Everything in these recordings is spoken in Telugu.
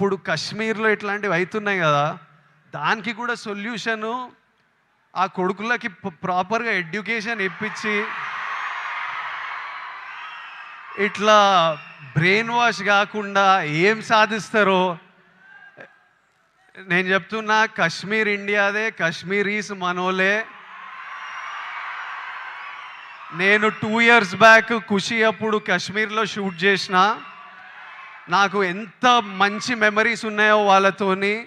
ఇప్పుడు కశ్మీర్లో ఇట్లాంటివి అవుతున్నాయి కదా దానికి కూడా సొల్యూషను ఆ కొడుకులకి ప్రాపర్గా ఎడ్యుకేషన్ ఇప్పించి ఇట్లా బ్రెయిన్ వాష్ కాకుండా ఏం సాధిస్తారో నేను చెప్తున్నా కశ్మీర్ ఇండియాదే కశ్మీరీస్ మనోలే. నేను టూ ఇయర్స్ బ్యాక్ ఖుషి అప్పుడు కాశ్మీర్లో షూట్ చేసిన. నాకు ఎంత మంచి మెమరీస్ ఉన్నాయో వాళ్ళతోని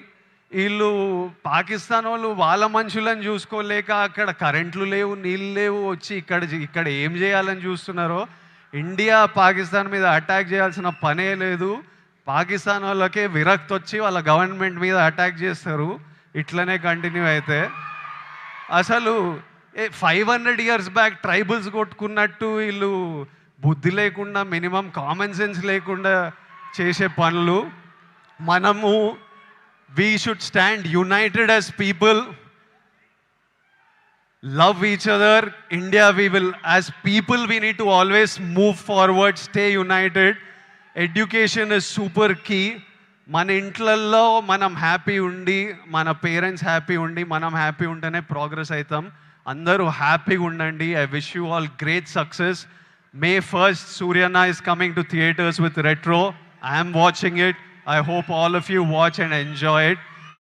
వీళ్ళు పాకిస్తాన్ వాళ్ళు వాళ్ళ మనుషులను చూసుకోలేక అక్కడ కరెంట్లు లేవు నీళ్ళు లేవు వచ్చి ఇక్కడ ఇక్కడ ఏం చేయాలని చూస్తున్నారో ఇండియా పాకిస్తాన్ మీద అటాక్ చేయాల్సిన పనే లేదు. పాకిస్తాన్ వాళ్ళకే విరక్తి వచ్చి వాళ్ళ గవర్నమెంట్ మీద అటాక్ చేస్తారు. ఇట్లనే కంటిన్యూ అయితే. అసలు a five hundred years back tribals కొట్టుకున్నట్టు వీళ్ళు బుద్ధి లేకుండా మినిమం కామన్ సెన్స్ లేకుండా చేసే పనులు. మనము we should stand united as people love each other India we will as people we need to always move forward stay united education is super key మన ఇంట్లల్లో మనం హ్యాపీ ఉండి మన పేరెంట్స్ హ్యాపీ ఉండి మనం హ్యాపీ ఉంటేనే ప్రోగ్రెస్ అవుతాం అందరూ హ్యాపీగా ఉండండి. I wish you all great success May first సూర్యన్న is coming to theatres with Retro I'm watching it. I hope all of you watch and enjoy it.